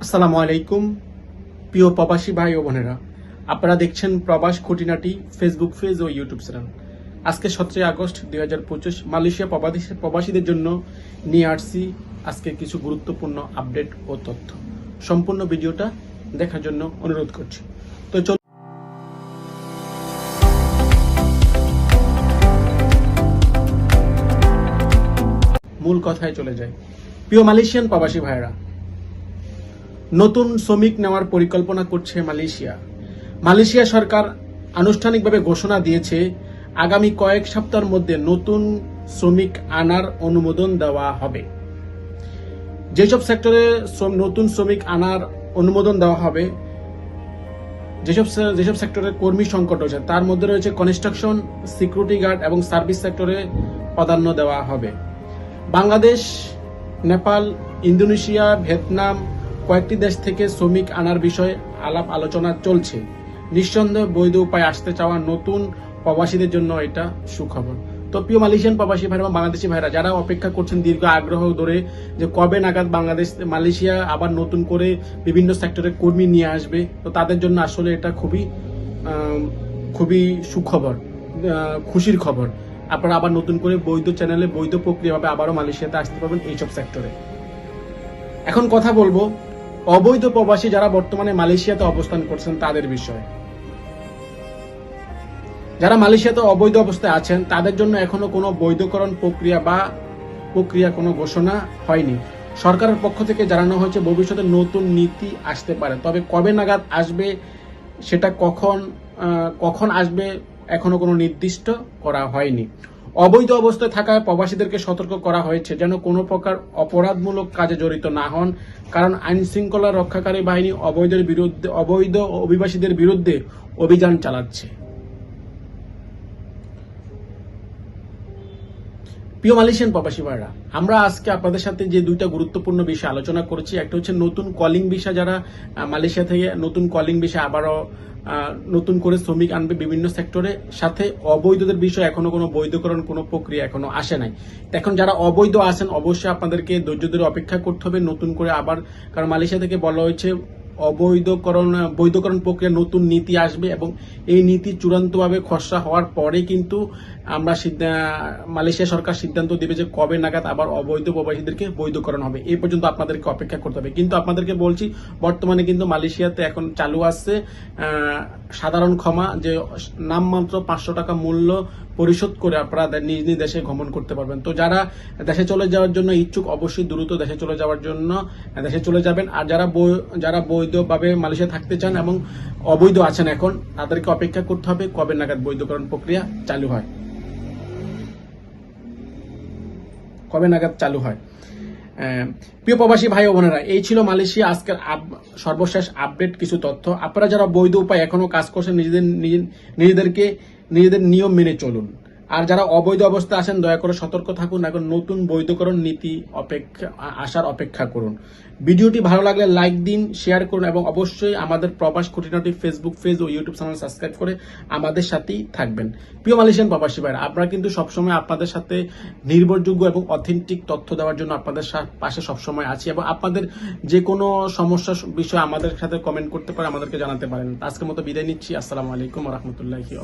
আসসালামু আলাইকুম, প্রিয় প্রবাসী ভাই ও বোনেরা। আপনারা দেখছেন প্রবাস খুঁটিনাটি ফেসবুক পেজ ও ইউটিউব চ্যানেল আজকে সতেরোই আগস্ট দুই হাজার পঁচিশ, মালয়েশিয়া প্রবাসী- প্রবাসীদের জন্য নিয়ে আসছি আজকে কিছু গুরুত্বপূর্ণ আপডেট ও তথ্য। সম্পূর্ণ ভিডিওটা দেখার জন্য অনুরোধ করছি। তো চল মূল কথায় চলে যায় প্রিয় মালয়েশিয়ান প্রবাসী ভাইরা নতুন শ্রমিক নেওয়ার পরিকল্পনা করছে মালয়েশিয়া। মালয়েশিয়া সরকার আনুষ্ঠানিকভাবে ঘোষণা দিয়েছে, আগামী কয়েক সপ্তাহের মধ্যে নতুন শ্রমিক আনার অনুমোদন দেওয়া হবে। যেসব সেক্টরে নতুন শ্রমিক আনার অনুমোদন দেওয়া হবে, যেসব যেসব সেক্টরে কর্মী সংকট রয়েছে, তার মধ্যে রয়েছে কনস্ট্রাকশন সিকিউরিটি গার্ড এবং সার্ভিস সেক্টরে প্রাধান্য দেওয়া হবে। বাংলাদেশ, নেপাল, ইন্দোনেশিয়া, ভিয়েতনাম কয়েকটি দেশ থেকে শ্রমিক আনার বিষয়ে আলাপ আলোচনা চলছে। নিঃসন্দেহে বৈধ উপায় আসতে চাওয়া নতুন প্রবাসীদের জন্য এটা সুখবর। তো প্রিয় মালয়েশিয়ান প্রবাসী ভাইরা এবং বাংলাদেশি ভাইরা, যারা অপেক্ষা করছেন দীর্ঘ আগ্রহ ধরে যে কবে নাগাদ বাংলাদেশ, মালয়েশিয়া আবার নতুন করে বিভিন্ন সেক্টরে কর্মী নিয়ে আসবে, তো তাদের জন্য আসলে এটা খুবই খুবই সুখবর খুশির খবর। আপনারা আবার নতুন করে বৈধ চ্যানেলে বৈধ প্রক্রিয়াভাবে আবারও মালয়েশিয়াতে আসতে পারবেন এইসব সেক্টরে। এখন কথা বলব অবৈধ প্রবাসী যারা বর্তমানে মালয়েশিয়াতে অবস্থান করছেন তাদের বিষয়ে। যারা মালয়েশিয়াতে অবৈধ অবস্থায় আছেন, তাদের জন্য এখনও কোনো বৈধকরণ প্রক্রিয়া বা প্রক্রিয়া কোনো ঘোষণা হয়নি। সরকারের পক্ষ থেকে জানানো হয়েছে, ভবিষ্যতে নতুন নীতি আসতে পারে। তবে কবে নাগাদ আসবে সেটা কখন কখন আসবে এখনও কোনো নির্দিষ্ট করা হয়নি। অবৈধ অবস্থায় থাকায় প্রবাসীদেরকে সতর্ক করা হয়েছে যেন কোনো প্রকার অপরাধমূলক কাজে জড়িত না হন, কারণ আইন শৃঙ্খলা রক্ষাকারী বাহিনী অবৈধের বিরুদ্ধে অবৈধ অভিবাসীদের বিরুদ্ধে অভিযান চালাচ্ছে। প্রিয় মালয়েশিয়ান প্রবাসী ভাইরা, আমরা আজকে আপনাদের সাথে যে দুইটা গুরুত্বপূর্ণ বিষয় আলোচনা করেছি, একটা হচ্ছে নতুন কলিং ভিসা যারা মালয়েশিয়া থেকে নতুন কলিং ভিসা আবারও নতুন করে শ্রমিক আনবে বিভিন্ন সেক্টরে সাথে অবৈধদের বিষয়ে এখনও কোনো বৈধকরণ, কোনো প্রক্রিয়া এখনও আসে নাই। এখন যারা অবৈধ আছেন, অবশ্যই আপনাদেরকে ধৈর্য ধরে অপেক্ষা করতে হবে নতুন করে আবার, কারণ মালয়েশিয়া থেকে বলা হয়েছে অবৈধকরণ, বৈধকরণ প্রক্রিয়া নতুন নীতি আসবে এবং এই নীতি চূড়ান্তভাবে খসড়া হওয়ার পরে কিন্তু আমরা মালয়েশিয়া সরকার সিদ্ধান্ত দেবে যে কবে নাগাদ আবার অবৈধ প্রবাসীদেরকে বৈধকরণ হবে। এই পর্যন্ত আপনাদেরকে অপেক্ষা করতে হবে। কিন্তু আপনাদেরকে বলছি, বর্তমানে কিন্তু মালয়েশিয়াতে এখন চালু আছে সাধারণ ক্ষমা যে নামমাত্র পাঁচশো টাকা মূল্য পরিশোধ করে আপনারা নিজ নিজ দেশে ভ্রমণ করতে পারবেন। তো যারা দেশে চলে যাওয়ার জন্য ইচ্ছুক, অবশ্যই দ্রুত দেশে চলে যাওয়ার জন্য দেশে চলে যাবেন। আর যারা যারা বৈধভাবে মালয়েশিয়া থাকতে চান এবং অবৈধ আছেন এখন, তাদেরকে অপেক্ষা করতে হবে কবে নাগাদ বৈধকরণ প্রক্রিয়া চালু হয়। কবে নাগাদ চালু হয়। প্রিয় প্রবাসী ভাই ও বোনেরা, এই ছিল মালয়েশিয়া আজকের সর্বশেষ আপডেট, কিছু তথ্য। আপনারা যারা বৈধ উপায় এখনও কাজ করছেন, নিজেদের নিজে- নিজেদেরকে, নিজেদের নিয়ম মেনে চলুন। আর যারা অবৈধ অবস্থা আছেন, দয়া করে সতর্ক থাকুন, এখন নতুন বৈধকরণ নীতি অপেক্ষা আসার অপেক্ষা করুন। ভিডিওটি ভালো লাগলে লাইক দিন, শেয়ার করুন, এবং অবশ্যই আমাদের প্রবাস খুঁটিনাটি ফেসবুক পেজ ও ইউটিউব চ্যানেল সাবস্ক্রাইব করে আমাদের সাথেই থাকবেন। প্রিয় মালয়েশিয়ান প্রবাসী ভাইরা, আপনারা কিন্তু সবসময় আপনাদের সাথে নির্ভরযোগ্য এবং অথেন্টিক তথ্য দেওয়ার জন্য আপনাদের পাশে সবসময় আছি, এবং আপনাদের যে কোনো সমস্যা বিষয়ে আমাদের সাথে কমেন্ট করতে পারে, আমাদেরকে জানাতে পারেন। আজকের মতো বিদায় নিচ্ছি। আসসালামু আলাইকুম রহমতুল্লাহি